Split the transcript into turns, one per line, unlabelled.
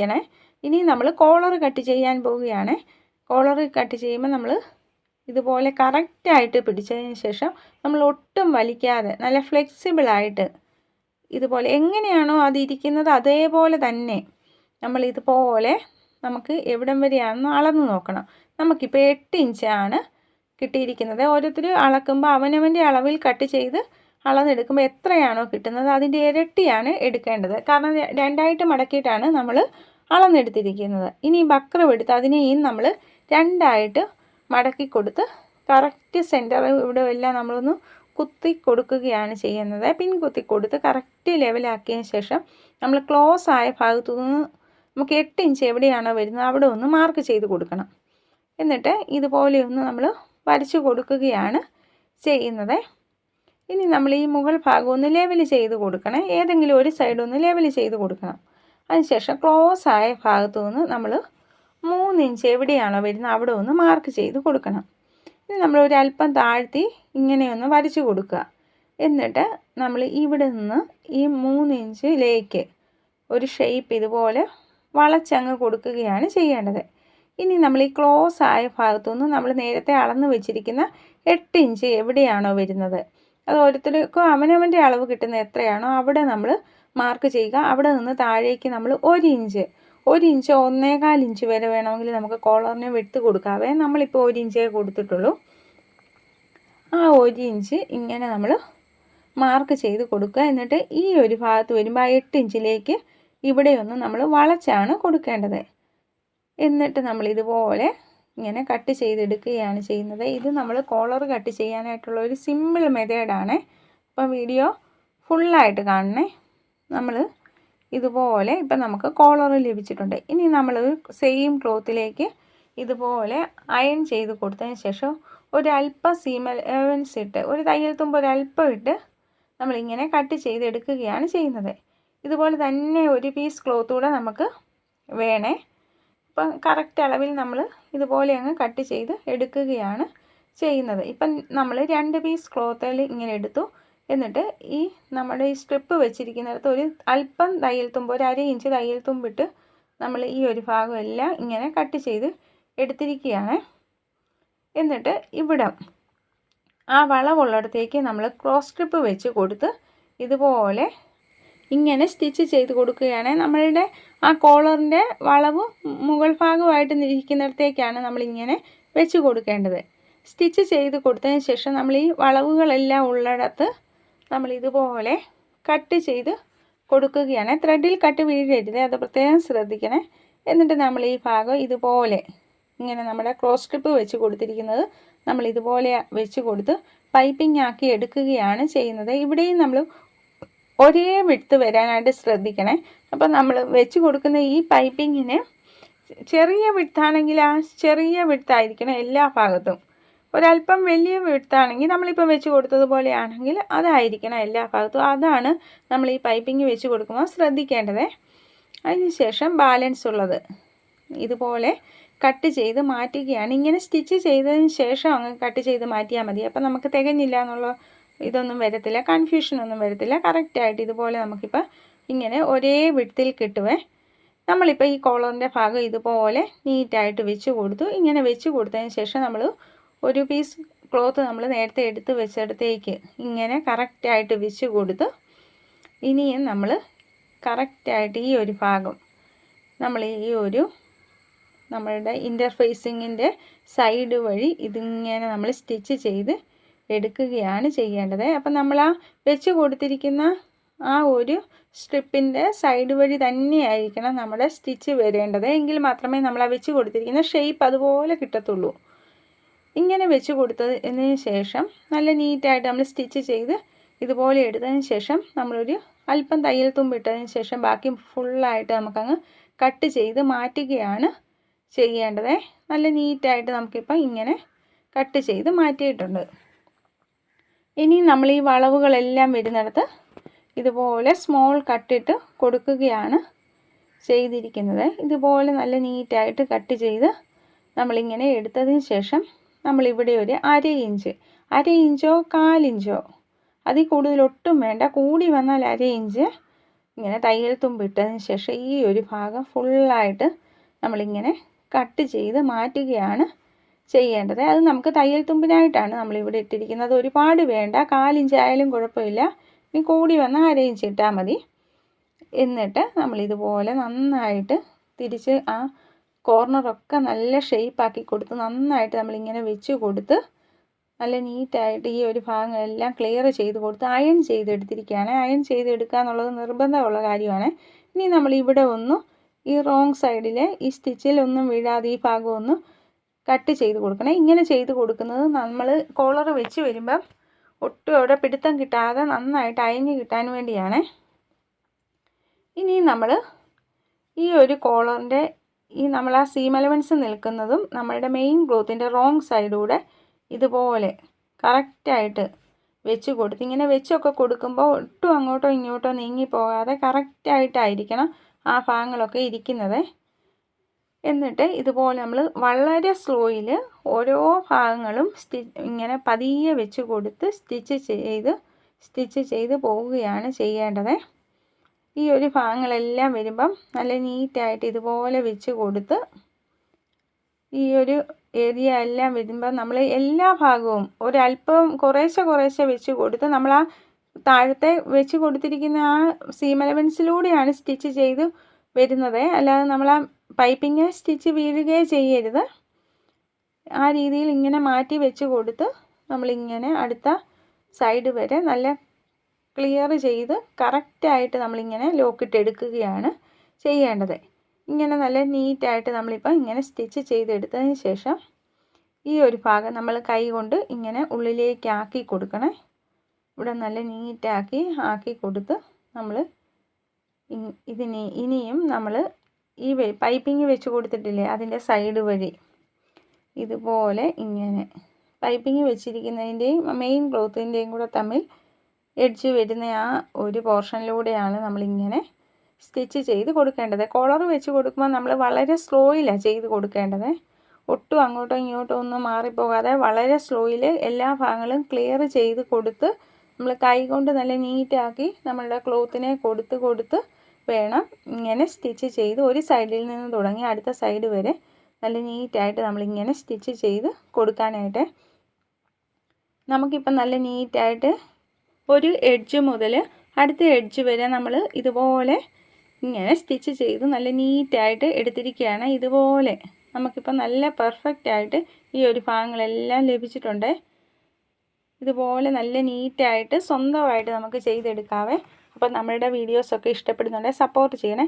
ഇരിക്കണേ ഇനി നമ്മൾ കോളർ കട്ട് ചെയ്യാൻ പോവുകയാണ്. കോളർ കട്ട് ചെയ്യുമ്പോൾ നമ്മൾ ഇതുപോലെ കറക്റ്റായിട്ട് പിടിച്ചതിന് ശേഷം നമ്മൾ ഒട്ടും വലിക്കാതെ നല്ല ഫ്ലെക്സിബിളായിട്ട് ഇതുപോലെ എങ്ങനെയാണോ അത് ഇരിക്കുന്നത് അതേപോലെ തന്നെ നമ്മൾ ഇതുപോലെ നമുക്ക് എവിടം വരെയാണെന്ന് അളന്ന് നോക്കണം. നമുക്കിപ്പോൾ എട്ട് ഇഞ്ചാണ് കിട്ടിയിരിക്കുന്നത്. ഓരോരുത്തർ അളക്കുമ്പോൾ അവനവന്റെ അളവിൽ കട്ട് ചെയ്ത് അളന്നെടുക്കുമ്പോൾ എത്രയാണോ കിട്ടുന്നത് അതിന്റെ ഇരട്ടിയാണ് എടുക്കേണ്ടത്. കാരണം രണ്ടായിട്ട് മടക്കിയിട്ടാണ് നമ്മൾ അളന്നെടുത്തിരിക്കുന്നത്. ഇനി ബക്രം എടുത്ത് അതിനെയും നമ്മൾ രണ്ടായിട്ട് മടക്കി കൊടുത്ത് കറക്റ്റ് സെന്റർ ഇവിടെ എല്ലാം നമ്മളൊന്ന് കുത്തി കൊടുക്കുകയാണ് ചെയ്യുന്നത്. പിൻ കുത്തി കൊടുത്ത് കറക്റ്റ് ലെവലാക്കിയതിന് ശേഷം നമ്മൾ ക്ലോസ് ആയ ഭാഗത്തു നിന്ന് നമുക്ക് എട്ട് ഇഞ്ച് എവിടെയാണോ വരുന്നത് അവിടെ ഒന്ന് മാർക്ക് ചെയ്ത് കൊടുക്കണം. എന്നിട്ട് ഇതുപോലെ ഒന്ന് നമ്മൾ വരച്ചു കൊടുക്കുകയാണ് ചെയ്യുന്നത്. ഇനി നമ്മൾ ഈ മുകൾ ഭാഗം ഒന്ന് ലെവൽ ചെയ്ത് കൊടുക്കണം. ഏതെങ്കിലും ഒരു സൈഡ് ഒന്ന് ലെവൽ ചെയ്ത് കൊടുക്കണം. അതിനുശേഷം ക്ലോസ് ആയ ഭാഗത്തു നിന്ന് നമ്മൾ മൂന്ന് ഇഞ്ച് എവിടെയാണോ വരുന്നത് അവിടെ ഒന്ന് മാർക്ക് ചെയ്ത് കൊടുക്കണം. ഇനി നമ്മൾ ഒരു അല്പം താഴ്ത്തി ഇങ്ങനെയൊന്ന് വരച്ചു കൊടുക്കുക. എന്നിട്ട് നമ്മൾ ഇവിടെ നിന്ന് ഈ മൂന്ന് ഇഞ്ചിലേക്ക് ഒരു ഷേപ്പ് ഇതുപോലെ വളച്ചങ്ങ് കൊടുക്കുകയാണ് ചെയ്യേണ്ടത്. ഇനി നമ്മൾ ഈ ക്ലോസ് ആയ ഭാഗത്തുനിന്ന് നമ്മൾ നേരത്തെ അളന്ന് വെച്ചിരിക്കുന്ന എട്ട് ഇഞ്ച് എവിടെയാണോ വരുന്നത്? അത് ഓരോരുത്തർക്കും അവനവന്റെ അളവ് കിട്ടുന്ന എത്രയാണോ അവിടെ നമ്മൾ മാർക്ക് ചെയ്യുക. അവിടെ നിന്ന് താഴേക്ക് നമ്മൾ ഒരു ഇഞ്ച് ഒരു ഇഞ്ച് ഒന്നേകാൽ ഇഞ്ച് വരെ വേണമെങ്കിൽ നമുക്ക് കോളറിനെ വെട്ട് കൊടുക്കാവേ. നമ്മളിപ്പോൾ ഒരു ഇഞ്ചേ കൊടുത്തിട്ടുള്ളൂ. ആ ഒരു ഇഞ്ച് ഇങ്ങനെ നമ്മൾ മാർക്ക് ചെയ്ത് കൊടുക്കുക. എന്നിട്ട് ഈ ഒരു ഭാഗത്ത് വരുമ്പോൾ ആ എട്ട് ഇഞ്ചിലേക്ക് ഇവിടെയൊന്ന് നമ്മൾ വളച്ചാണ് കൊടുക്കേണ്ടത്. എന്നിട്ട് നമ്മൾ ഇതുപോലെ ഇങ്ങനെ കട്ട് ചെയ്തെടുക്കുകയാണ് ചെയ്യുന്നത്. ഇത് നമ്മൾ കോളർ കട്ട് ചെയ്യാനായിട്ടുള്ള ഒരു സിമ്പിൾ മെത്തേഡാണ് അപ്പോൾ വീഡിയോ ഫുള്ളായിട്ട് കാണണേ. നമ്മൾ ഇതുപോലെ ഇപ്പം നമുക്ക് കോളർ ലഭിച്ചിട്ടുണ്ട്. ഇനി നമ്മൾ സെയിം ക്ലോത്തിലേക്ക് ഇതുപോലെ അയൺ ചെയ്ത് കൊടുത്തതിന് ശേഷം ഒരല്പം സീമൽ എവൻസ് ഇട്ട് ഒരു തയ്യൽ തുമ്പ് ഒരല്പം ഇട്ട് നമ്മളിങ്ങനെ കട്ട് ചെയ്തെടുക്കുകയാണ് ചെയ്യുന്നത്. ഇതുപോലെ തന്നെ ഒരു പീസ് ക്ലോത്ത് കൂടെ നമുക്ക് വേണേ. അപ്പം കറക്റ്റ് അളവിൽ നമ്മൾ ഇതുപോലെ അങ്ങ് കട്ട് ചെയ്ത് എടുക്കുകയാണ് ചെയ്യുന്നത്. ഇപ്പം നമ്മൾ രണ്ട് പീസ് ക്ലോത്തിൽ ഇങ്ങനെ എടുത്തു. എന്നിട്ട് ഈ നമ്മുടെ ഈ സ്ട്രിപ്പ് വെച്ചിരിക്കുന്നിടത്ത് ഒരു അല്പം തയ്യൽ തുമ്പ് ഒരു അര ഇഞ്ച് തയ്യൽ തുമ്പിട്ട് നമ്മൾ ഈ ഒരു ഭാഗം എല്ലാം ഇങ്ങനെ കട്ട് ചെയ്ത് എടുത്തിരിക്കുകയാണ്. എന്നിട്ട് ഇവിടം ആ വളവുള്ളിടത്തേക്ക് നമ്മൾ ക്രോസ് സ്ട്രിപ്പ് വെച്ച് കൊടുത്ത് ഇതുപോലെ ഇങ്ങനെ സ്റ്റിച്ച് ചെയ്ത് കൊടുക്കുകയാണ്. നമ്മളുടെ ആ കോളറിന്റെ വളവ് മുകൾ ഭാഗമായിട്ട് ഇരിക്കുന്നിടത്തേക്കാണ് നമ്മളിങ്ങനെ വെച്ച് കൊടുക്കേണ്ടത്. സ്റ്റിച്ച് ചെയ്ത് കൊടുത്തതിന് ശേഷം നമ്മൾ ഈ വളവുകളെല്ലാം ഉള്ളിടത്ത് നമ്മൾ ഇതുപോലെ കട്ട് ചെയ്ത് കൊടുക്കുകയാണ്. ത്രെഡിൽ കട്ട് വീഴരുത്. അത് പ്രത്യേകം ശ്രദ്ധിക്കണേ. എന്നിട്ട് നമ്മൾ ഈ ഭാഗം ഇതുപോലെ ഇങ്ങനെ നമ്മുടെ ക്രോസ് സ്ട്രിപ്പ് വെച്ച് കൊടുത്തിരിക്കുന്നത് നമ്മൾ ഇതുപോലെ വെച്ച് കൊടുത്ത് പൈപ്പിംഗ് ആക്കി എടുക്കുകയാണ് ചെയ്യുന്നത്. ഇവിടെയും നമ്മൾ ഒരേ വിടുത്ത് വരാനായിട്ട് ശ്രദ്ധിക്കണേ. അപ്പോൾ നമ്മൾ വെച്ച് കൊടുക്കുന്ന ഈ പൈപ്പിങ്ങിന് ചെറിയ വിടുത്താണെങ്കിൽ ആ ചെറിയ വിടുത്തായിരിക്കണം എല്ലാ ഭാഗത്തും. ഒരല്പം വലിയ വിടുത്താണെങ്കിൽ നമ്മളിപ്പം വെച്ച് കൊടുത്തതുപോലെയാണെങ്കിൽ അതായിരിക്കണം എല്ലാ ഭാഗത്തും. അതാണ് നമ്മൾ ഈ പൈപ്പിംഗ് വെച്ച് കൊടുക്കുമ്പോൾ ശ്രദ്ധിക്കേണ്ടത്. അതിനുശേഷം ബാലൻസ് ഉള്ളത്. ഇതുപോലെ കട്ട് ചെയ്ത് മാറ്റുകയാണ്. ഇങ്ങനെ സ്റ്റിച്ച് ചെയ്തതിന് ശേഷം അങ്ങ് കട്ട് ചെയ്ത് മാറ്റിയാൽ മതി. അപ്പം നമുക്ക് തികഞ്ഞില്ല എന്നുള്ള ഇതൊന്നും വരത്തില്ല കൺഫ്യൂഷനൊന്നും വരത്തില്ല. കറക്റ്റായിട്ട് ഇതുപോലെ നമുക്കിപ്പോൾ ഇങ്ങനെ ഒരേ വിടത്തിൽ കിട്ടുവേ. നമ്മളിപ്പോൾ ഈ കോളറിന്റെ ഭാഗം ഇതുപോലെ നീറ്റായിട്ട് വെച്ച് കൊടുത്തു. ഇങ്ങനെ വെച്ച് കൊടുത്തതിന് ശേഷം നമ്മൾ ഒരു പീസ് ക്ലോത്ത് നമ്മൾ നേരത്തെ എടുത്ത് വെച്ചിടത്തേക്ക് ഇങ്ങനെ കറക്റ്റായിട്ട് വെച്ച് കൊടുത്ത്. ഇനിയും നമ്മൾ കറക്റ്റായിട്ട് ഈ ഒരു ഭാഗം നമ്മൾ ഈ ഒരു നമ്മളുടെ ഇന്റർഫേസിങ്ങിന്റെ സൈഡ് വഴി ഇതിങ്ങനെ നമ്മൾ സ്റ്റിച്ച് ചെയ്ത് എടുക്കുകയാണ് ചെയ്യേണ്ടത്. അപ്പം നമ്മൾ ആ വെച്ച് കൊടുത്തിരിക്കുന്ന ആ ഒരു സ്ട്രിപ്പിന്റെ സൈഡ് വഴി തന്നെയായിരിക്കണം നമ്മുടെ സ്റ്റിച്ച് വരേണ്ടത്. എങ്കിൽ മാത്രമേ നമ്മൾ ആ വെച്ച് കൊടുത്തിരിക്കുന്ന ഷേപ്പ് അതുപോലെ കിട്ടത്തുള്ളൂ. ഇങ്ങനെ വെച്ച് കൊടുത്തതിന് ശേഷം നല്ല നീറ്റായിട്ട് നമ്മൾ സ്റ്റിച്ച് ചെയ്ത് ഇതുപോലെ എടുത്തതിന് ശേഷം നമ്മളൊരു അല്പം തയ്യൽ തുമ്പിട്ടതിന് ശേഷം ബാക്കി ഫുള്ളായിട്ട് നമുക്കങ്ങ് കട്ട് ചെയ്ത് മാറ്റുകയാണ് ചെയ്യേണ്ടത്. നല്ല നീറ്റായിട്ട് നമുക്കിപ്പോൾ ഇങ്ങനെ കട്ട് ചെയ്ത് മാറ്റിയിട്ടുണ്ട്. ഇനി നമ്മൾ ഈ വളവുകളെല്ലാം വരുന്നിടത്ത് ഇതുപോലെ സ്മോൾ കട്ടിട്ട് കൊടുക്കുകയാണ് ചെയ്തിരിക്കുന്നത്. ഇതുപോലെ നല്ല നീറ്റായിട്ട് കട്ട് ചെയ്ത് നമ്മളിങ്ങനെ എടുത്തതിന് ശേഷം നമ്മളിവിടെ ഒരു അര ഇഞ്ച് അര ഇഞ്ചോ കാലിഞ്ചോ അതിൽ കൂടുതൽ ഒട്ടും വേണ്ട കൂടി വന്നാൽ അര ഇഞ്ച് ഇങ്ങനെ തയ്യൽ തുമ്പിട്ടതിന് ശേഷം ഈ ഒരു ഭാഗം ഫുള്ളായിട്ട് നമ്മളിങ്ങനെ കട്ട് ചെയ്ത് മാറ്റുകയാണ് ചെയ്യേണ്ടത്. അത് നമുക്ക് തയ്യൽ തുമ്പിനായിട്ടാണ് നമ്മളിവിടെ ഇട്ടിരിക്കുന്നത്. ഒരുപാട് വേണ്ട. കാലിഞ്ച് ആയാലും കുഴപ്പമില്ല. ഇനി കൂടി വന്ന് അര ഇഞ്ച് ഇട്ടാൽ മതി. എന്നിട്ട് നമ്മളിതുപോലെ നന്നായിട്ട് തിരിച്ച് ആ കോർണറൊക്കെ നല്ല ഷേപ്പാക്കി കൊടുത്ത് നന്നായിട്ട് നമ്മളിങ്ങനെ വെച്ച് കൊടുത്ത് നല്ല നീറ്റായിട്ട് ഈ ഒരു ഭാഗങ്ങളെല്ലാം ക്ലിയർ ചെയ്ത് കൊടുത്ത് അയൺ ചെയ്തെടുത്തിരിക്കുകയാണ്. അയൺ ചെയ്തെടുക്കുക എന്നുള്ളത് നിർബന്ധമുള്ള കാര്യമാണ്. ഇനി നമ്മൾ ഇവിടെ ഒന്ന് ഈ റോങ് സൈഡിലെ ഈ സ്റ്റിച്ചിൽ ഒന്നും വീഴാതെ ഈ ഭാഗം ഒന്ന് കട്ട് ചെയ്ത് കൊടുക്കണം. ഇങ്ങനെ ചെയ്ത് കൊടുക്കുന്നത് നമ്മൾ കോളർ വെച്ച് വരുമ്പം ഒട്ടും അവിടെ പിടുത്തം കിട്ടാതെ നന്നായിട്ട് അയഞ്ഞ് കിട്ടാൻ വേണ്ടിയാണ്. ഇനി നമ്മൾ ഈ ഒരു കോളറിന്റെ ഈ നമ്മൾ ആ സീം എലവൻസ് നിൽക്കുന്നതും നമ്മളുടെ മെയിൻ ക്ലോത്തിന്റെ റോങ് സൈഡൂടെ ഇതുപോലെ കറക്റ്റായിട്ട് വെച്ച് കൊടുത്ത് ഇങ്ങനെ വെച്ചൊക്കെ കൊടുക്കുമ്പോൾ ഒട്ടും അങ്ങോട്ടോ ഇങ്ങോട്ടോ നീങ്ങി പോകാതെ കറക്റ്റായിട്ടായിരിക്കണം ആ ഭാഗങ്ങളൊക്കെ ഇരിക്കുന്നത്. എന്നിട്ട് ഇതുപോലെ നമ്മൾ വളരെ സ്ലോയിൽ ഓരോ ഭാഗങ്ങളും ഇങ്ങനെ പതിയെ വെച്ച് കൊടുത്ത് സ്റ്റിച്ച് ചെയ്ത് സ്റ്റിച്ച് ചെയ്ത് പോവുകയാണ് ചെയ്യേണ്ടത്. ഈ ഒരു ഭാഗങ്ങളെല്ലാം വരുമ്പം നല്ല നീറ്റായിട്ട് ഇതുപോലെ വെച്ച് കൊടുത്ത് ഈ ഒരു ഏരിയ എല്ലാം വരുമ്പം നമ്മൾ എല്ലാ ഭാഗവും ഒരല്പം കുറേശ്ശെ കുറേശ്ശെ വെച്ച് കൊടുത്ത് നമ്മൾ ആ താഴത്തെ വെച്ച് കൊടുത്തിരിക്കുന്ന ആ സീമലവൻസിലൂടെയാണ് സ്റ്റിച്ച് ചെയ്ത് വരുന്നത്. അല്ലാതെ നമ്മൾ ആ പൈപ്പിങ് സ്റ്റിച്ച് വീഴുകയോ ചെയ്യരുത്. ആ രീതിയിൽ ഇങ്ങനെ മാറ്റി വെച്ച് കൊടുത്ത് നമ്മളിങ്ങനെ അടുത്ത സൈഡ് വരെ നല്ല ക്ലിയർ ചെയ്ത് കറക്റ്റായിട്ട് നമ്മളിങ്ങനെ ലോക്കിട്ട് എടുക്കുകയാണ് ചെയ്യേണ്ടത്. ഇങ്ങനെ നല്ല നീറ്റായിട്ട് നമ്മളിപ്പോൾ ഇങ്ങനെ സ്റ്റിച്ച് ചെയ്തെടുത്തതിന് ശേഷം ഈ ഒരു ഭാഗം നമ്മൾ കൈ കൊണ്ട് ഇങ്ങനെ ഉള്ളിലേക്ക് ആക്കി കൊടുക്കണേ. ഇവിടെ നല്ല നീറ്റാക്കി ആക്കി കൊടുത്ത് നമ്മൾ ഇതിനെ ഇനിയും നമ്മൾ ഈ പൈപ്പിങ് വെച്ച് കൊടുത്തിട്ടില്ലേ അതിന്റെ സൈഡ് വഴി? ഇതുപോലെ ഇങ്ങനെ. പൈപ്പിങ് വെച്ചിരിക്കുന്നതിന്റെയും മെയിൻ ക്ലോത്തിന്റെയും കൂടെ തമ്മിൽ എഡ്ജ് വരുന്ന ആ ഒരു പോർഷനിലൂടെയാണ് നമ്മളിങ്ങനെ സ്റ്റിച്ച് ചെയ്ത് കൊടുക്കേണ്ടത്. കോളർ വെച്ച് കൊടുക്കുമ്പോൾ നമ്മൾ വളരെ സ്ലോയിലാണ് ചെയ്ത് കൊടുക്കേണ്ടത്. ഒട്ടും അങ്ങോട്ടോ ഇങ്ങോട്ടോ ഒന്നും മാറിപ്പോകാതെ വളരെ സ്ലോയിൽ എല്ലാ ഭാഗങ്ങളും ക്ലിയർ ചെയ്ത് കൊടുത്ത് നമ്മൾ കൈ കൊണ്ട് നല്ല നീറ്റാക്കി നമ്മളുടെ ക്ലോത്തിനെ കൊടുത്ത് കൊടുത്ത് വേണം ഇങ്ങനെ സ്റ്റിച്ച് ചെയ്ത് ഒരു സൈഡിൽ നിന്ന് തുടങ്ങി അടുത്ത സൈഡ് വരെ നല്ല നീറ്റായിട്ട് നമ്മളിങ്ങനെ സ്റ്റിച്ച് ചെയ്ത് കൊടുക്കാനായിട്ട് നമുക്കിപ്പം നല്ല നീറ്റായിട്ട് ഒരു എഡ്ജ് മുതൽ അടുത്ത എഡ്ജ് വരെ നമ്മൾ ഇതുപോലെ ഇങ്ങനെ സ്റ്റിച്ച് ചെയ്ത് നല്ല നീറ്റായിട്ട് എടുത്തിരിക്കുകയാണ് ഇതുപോലെ. നമുക്കിപ്പോൾ നല്ല പെർഫെക്റ്റ് ആയിട്ട് ഈ ഒരു ഭാഗങ്ങളെല്ലാം ലഭിച്ചിട്ടുണ്ട്. ഇതുപോലെ നല്ല നീറ്റായിട്ട് സ്വന്തമായിട്ട് നമുക്ക് ചെയ്തെടുക്കാവേ. അപ്പോൾ നമ്മളുടെ വീഡിയോസൊക്കെ ഇഷ്ടപ്പെടുന്നുണ്ടെങ്കിൽ സപ്പോർട്ട് ചെയ്യണേ.